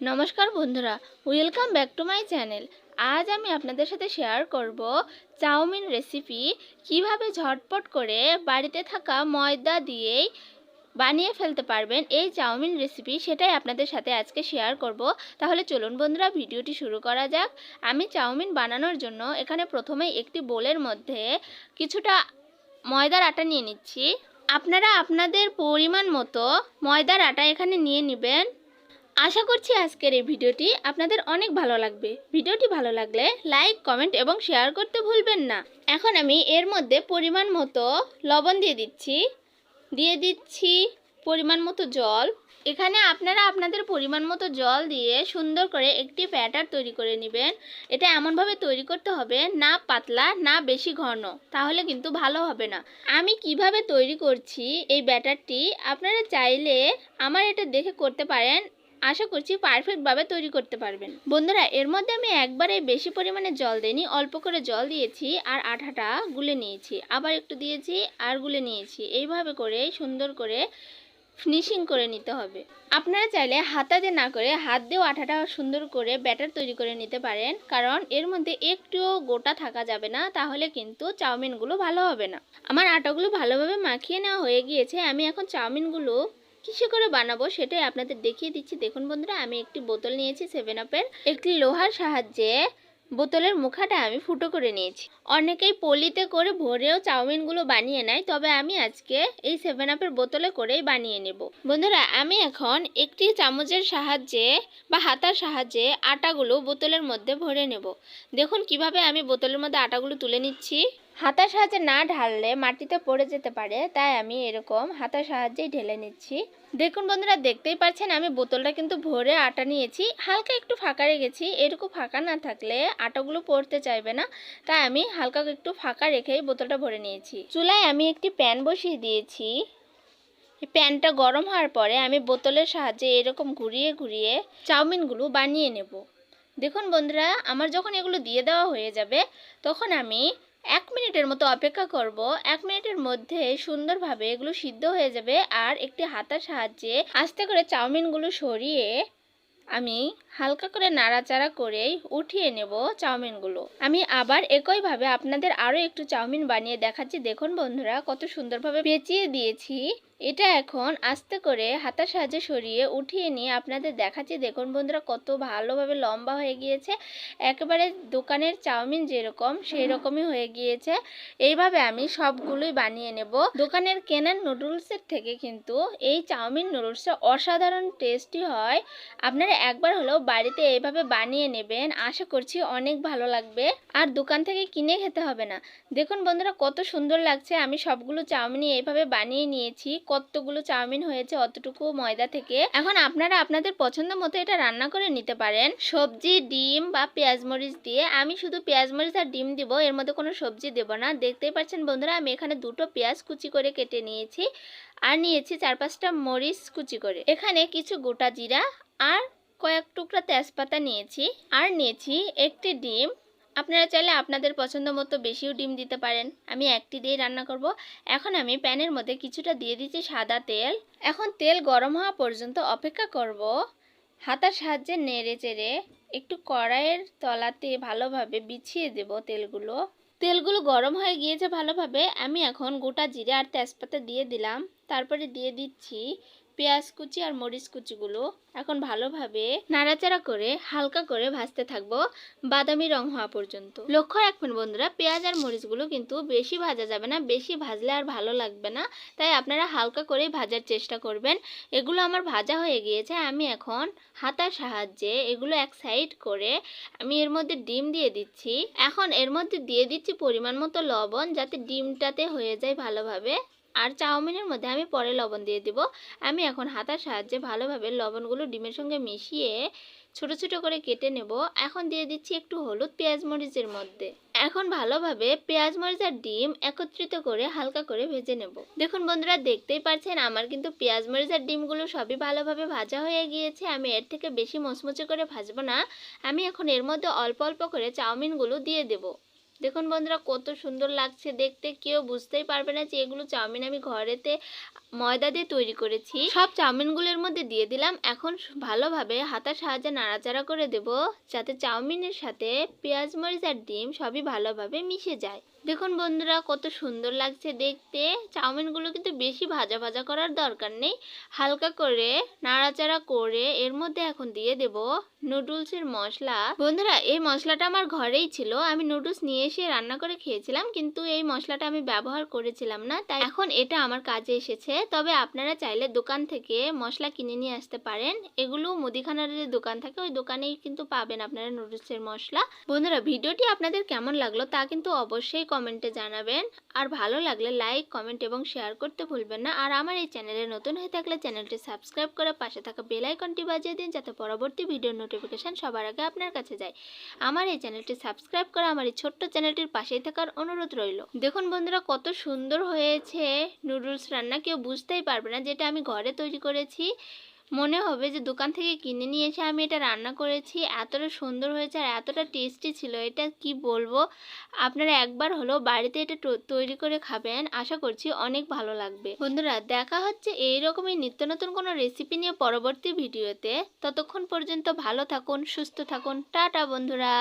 নমস্কার বন্ধুরা welcome back to my channel আজ আমি আপনাদের সাথে শেয়ার করব চাউমিন রেসিপি কীভাবে ঝটপট করে বাড়িতে থাকা ময়দা দিয়েই বানিয়ে ফেলতে পারবেন এই চাউমিন রেসিপি সেটাই আপনাদের সাথে আজকে শেয়ার করব। তাহলে চলুন বন্ধুরা, ভিডিওটি শুরু করা যাক। আমি চাউমিন বানানোর জন্য এখানে প্রথমে একটি বোলের মধ্যে কিছুটা ময়দার আটা নিয়ে নিচ্ছি। আপনারা আপনাদের পরিমাণ মতো ময়দার আটা এখানে নিয়ে নেবেন। আশা করছি আজকের এই ভিডিওটি আপনাদের অনেক ভালো লাগবে। ভিডিওটি ভালো লাগলে লাইক, কমেন্ট এবং শেয়ার করতে ভুলবেন না। এখন আমি এর মধ্যে পরিমাণ মতো লবণ দিয়ে দিচ্ছি। দিয়ে দিচ্ছি পরিমাণ মতো জল। এখানে আপনারা আপনাদের পরিমাণ মতো জল দিয়ে সুন্দর করে একটি ব্যাটার তৈরি করে নেবেন। এটা এমনভাবে তৈরি করতে হবে, না পাতলা, না বেশি ঘন। তাহলে কিন্তু ভালো হবে না। আমি কীভাবে তৈরি করছি এই ব্যাটারটি, আপনারা চাইলে আমার এটা দেখে করতে পারেন। আশা করছি পারফেক্টভাবে তৈরি করতে পারবেন। বন্ধুরা, এর মধ্যে আমি একবারে বেশি পরিমাণে জল দিইনি, অল্প করে জল দিয়েছি আর আঠাটা গুলে নিয়েছি। আবার একটু দিয়েছি আর গুলে নিয়েছি। এইভাবে করে সুন্দর করে ফিনিশিং করে নিতে হবে। আপনারা চাইলে হাতা দিয়ে না করে হাত দিয়েও আঠাটা সুন্দর করে ব্যাটার তৈরি করে নিতে পারেন, কারণ এর মধ্যে একটুও গোটা থাকা যাবে না, তাহলে কিন্তু চাউমিনগুলো ভালো হবে না। আমার আটাগুলো ভালোভাবে মাখিয়ে নেওয়া হয়ে গিয়েছে। আমি এখন চাউমিনগুলো কিসে করে বানাবো সেটাই আপনাদের দেখিয়ে দিচ্ছি। দেখুন বন্ধুরা, আমি একটি বোতল নিয়েছি সেভেন আপের একটি লোহার সাহায্যে বোতলের মুখাটা আমি ফুটো করে নিয়েছি। অনেকেই পলিতে করে ভরেও চাউমিনগুলো বানিয়ে নেয়, তবে আমি আজকে এই সেভেন আপের বোতলে করেই বানিয়ে নেব। বন্ধুরা, আমি এখন একটি চামচের সাহায্যে বা হাতার সাহায্যে আটাগুলো বোতলের মধ্যে ভরে নেব। দেখুন কীভাবে আমি বোতলের মধ্যে আটাগুলো তুলে নিচ্ছি। হাতার সাহায্যে না ঢাললে মাটিতে পড়ে যেতে পারে, তাই আমি এরকম হাতার সাহায্যেই ঢেলে নিচ্ছি। দেখুন বন্ধুরা, দেখতেই পাচ্ছেন আমি বোতলটা কিন্তু ভরে আটা নিয়েছি, হালকা একটু ফাঁকা রেখেছি। এরকম ফাঁকা না থাকলে আটাগুলো পড়তে চাইবে না, তাই আমি হালকা একটু ফাঁকা রেখেই বোতলটা ভরে নিয়েছি। চুলায় আমি একটি প্যান বসিয়ে দিয়েছি। প্যানটা গরম হওয়ার পরে আমি বোতলের সাহায্যে এরকম ঘুরিয়ে ঘুরিয়ে চাউমিনগুলো বানিয়ে নেব। দেখুন বন্ধুরা, আমার যখন এগুলো দিয়ে দেওয়া হয়ে যাবে, তখন আমি এক মিনিটের মতো অপেক্ষা করব। এক মিনিটের মধ্যে সুন্দরভাবে এগুলো সিদ্ধ হয়ে যাবে আর একটি হাতার সাহায্যে আস্তে করে চাউমিনগুলো সরিয়ে আমি হালকা করে নাড়াচাড়া করেই উঠিয়ে নেব চাউমিনগুলো। আমি আবার একইভাবে আপনাদের আরও একটু চাউমিন বানিয়ে দেখাচ্ছি। দেখুন বন্ধুরা, কত সুন্দরভাবে পেঁচিয়ে দিয়েছি। এটা এখন আস্তে করে হাতার সাহায্যে সরিয়ে উঠিয়ে নিয়ে আপনাদের দেখাচ্ছি। দেখুন বন্ধুরা, কত ভালোভাবে লম্বা হয়ে গিয়েছে। একেবারে দোকানের চাউমিন যেরকম সেই রকমই হয়ে গিয়েছে। এইভাবে আমি সবগুলোই বানিয়ে নেব। দোকানের কেনার নুডলসের থেকে কিন্তু এই চাউমিন নুডলসটা অসাধারণ টেস্টি হয়। আপনারা একবার হলেও বাড়িতে এইভাবে বানিয়ে নেবেন। আশা করছি অনেক ভালো লাগবে। আর দোকান থেকে কিনে খেতে হবে না। দেখুন বন্ধুরা, কত সুন্দর লাগছে। আমি সবগুলো চাউমিনই এইভাবে বানিয়ে নিয়েছি। কতগুলো চাউমিন হয়েছে, অতটুকু ময়দা থেকে। এখন আপনারা আপনাদের পছন্দ মতো এটা রান্না করে নিতে পারেন। সবজি, ডিম বা পেঁয়াজ মরিচ দিয়ে। আমি শুধু পেঁয়াজ মরিচ আর ডিম দিব, এর মধ্যে কোনো সবজি দেব না। দেখতেই পাচ্ছেন বন্ধুরা, আমি এখানে দুটো পেঁয়াজ কুচি করে কেটে নিয়েছি আর নিয়েছি চার পাঁচটা মরিচ কুচি করে। এখানে কিছু গোটা জিরা আর কয়েক টুকরা তেজপাতা নিয়েছি আর নিয়েছি একটি ডিম। আপনারা চাইলে আপনাদের পছন্দ মতো বেশিও ডিম দিতে পারেন। আমি একটি দিয়ে রান্না করব। এখন আমি প্যানের মধ্যে কিছুটা দিয়ে দিচ্ছি সাদা তেল। এখন তেল গরম হওয়া পর্যন্ত অপেক্ষা করব। হাতার সাহায্যে নেড়ে চেড়ে একটু কড়াইয়ের তলাতে ভালোভাবে বিছিয়ে দেব তেলগুলো। তেলগুলো গরম হয়ে গিয়েছে ভালোভাবে। আমি এখন গোটা জিরে আর তেজপাতা দিয়ে দিলাম। তারপরে দিয়ে দিচ্ছি পেঁয়াজ কুচি আর মরিচ কুচিগুলো। এখন ভালোভাবে নাড়াচাড়া করে হালকা করে ভাজতে থাকব বাদামি রং হওয়া পর্যন্ত। লক্ষ্য রাখবেন বন্ধুরা, পেঁয়াজ আর মরিচগুলো কিন্তু বেশি ভাজা যাবে না, বেশি ভাজলে আর ভালো লাগবে না। তাই আপনারা হালকা করেই ভাজার চেষ্টা করবেন। এগুলো আমার ভাজা হয়ে গিয়েছে, আমি এখন হাতার সাহায্যে এগুলো এক সাইড করে আমি এর মধ্যে ডিম দিয়ে দিচ্ছি। এখন এর মধ্যে দিয়ে দিচ্ছি পরিমাণ মতো লবণ, যাতে ডিমটাতে হয়ে যায় ভালোভাবে। আর চাউমিনের মধ্যে আমি পরে লবণ দিয়ে দিব। আমি এখন হাতার সাহায্যে ভালোভাবে লবণগুলো ডিমের সঙ্গে মিশিয়ে ছোট ছোট করে কেটে নেব। এখন দিয়ে দিচ্ছি একটু হলুদ পেঁয়াজ মরিচের মধ্যে। এখন ভালোভাবে পেঁয়াজ, মরিচ আর ডিম একত্রিত করে হালকা করে ভেজে নেব। দেখুন বন্ধুরা, দেখতেই পাচ্ছেন আমার কিন্তু পেঁয়াজ, মরিচ আর ডিমগুলো সবই ভালোভাবে ভাজা হয়ে গিয়েছে। আমি এর থেকে বেশি মচমচে করে ভাজবো না। আমি এখন এর মধ্যে অল্প অল্প করে চাউমিনগুলো দিয়ে দেব। দেখুন বন্ধুরা, কত সুন্দর লাগছে দেখতে। কেউ বুঝতেই পারবে না যে এগুলো চাউমিন আমি ঘরেতে ময়দা দিয়ে তৈরি করেছি। সব চাউমিনগুলোর মধ্যে দিয়ে দিলাম। এখন ভালোভাবে হাতার সাহায্যে নাড়াচাড়া করে দেব যাতে চাউমিনের সাথে পেঁয়াজ, মরিচ আর ডিম সবই ভালোভাবে মিশে যায়। দেখুন বন্ধুরা, কত সুন্দর লাগছে দেখতে। চাউমিনগুলো কিন্তু বেশি ভাজা ভাজা করার দরকার নেই। হালকা করে নাড়াচাড়া করে এর মধ্যে এখন দিয়ে দেব নুডলসের মশলা। বন্ধুরা, এই মশলাটা আমার ঘরেই ছিল। আমি নুডলস নিয়ে এসে রান্না করে খেয়েছিলাম, কিন্তু এই মশলাটা আমি ব্যবহার করেছিলাম না। তাই এখন এটা আমার কাজে এসেছে। তবে আপনারা চাইলে দোকান থেকে মশলা কিনে নিয়ে আসতে পারেন। এগুলো মুদিখানার যে দোকান থাকে, ওই দোকানেই কিন্তু পাবেন আপনারা নুডলসের মশলা। বন্ধুরা, ভিডিওটি আপনাদের কেমন লাগল তা কিন্তু অবশ্যই কমেন্টে জানাবেন। আর ভালো লাগলে লাইক, কমেন্ট এবং শেয়ার করতে ভুলবেন না। আর আমার এই চ্যানেলে নতুন হয়ে থাকলে চ্যানেলটি সাবস্ক্রাইব করে পাশে থাকা বেল আইকনটি বাজিয়ে দিন, যাতে পরবর্তী ভিডিওর নোটিফিকেশন সবার আগে আপনার কাছে যায়। আমার এই চ্যানেলটি সাবস্ক্রাইব করা আমার এই ছোট্ট চ্যানেলটির পাশেই থাকার অনুরোধ রইল। দেখুন বন্ধুরা, কত সুন্দর হয়েছে নুডলস রান্না। কেউ বুঝতেই পারবে না যেটা আমি ঘরে তৈরি করেছি। মনে হবে যে দোকান থেকে কিনে নিয়ে এসে আমি এটা রান্না করেছি। এতটা সুন্দর হয়েছে আর এতটা টেস্টি ছিল, এটা কি বলব? আপনারা একবার হলো বাড়িতে এটা তৈরি করে খাবেন, আশা করছি অনেক ভালো লাগবে। বন্ধুরা, দেখা হচ্ছে এই রকমই নিত্য নতুন কোনো রেসিপি নিয়ে পরবর্তী ভিডিওতে। ততক্ষণ পর্যন্ত ভালো থাকুন, সুস্থ থাকুন। টাটা বন্ধুরা!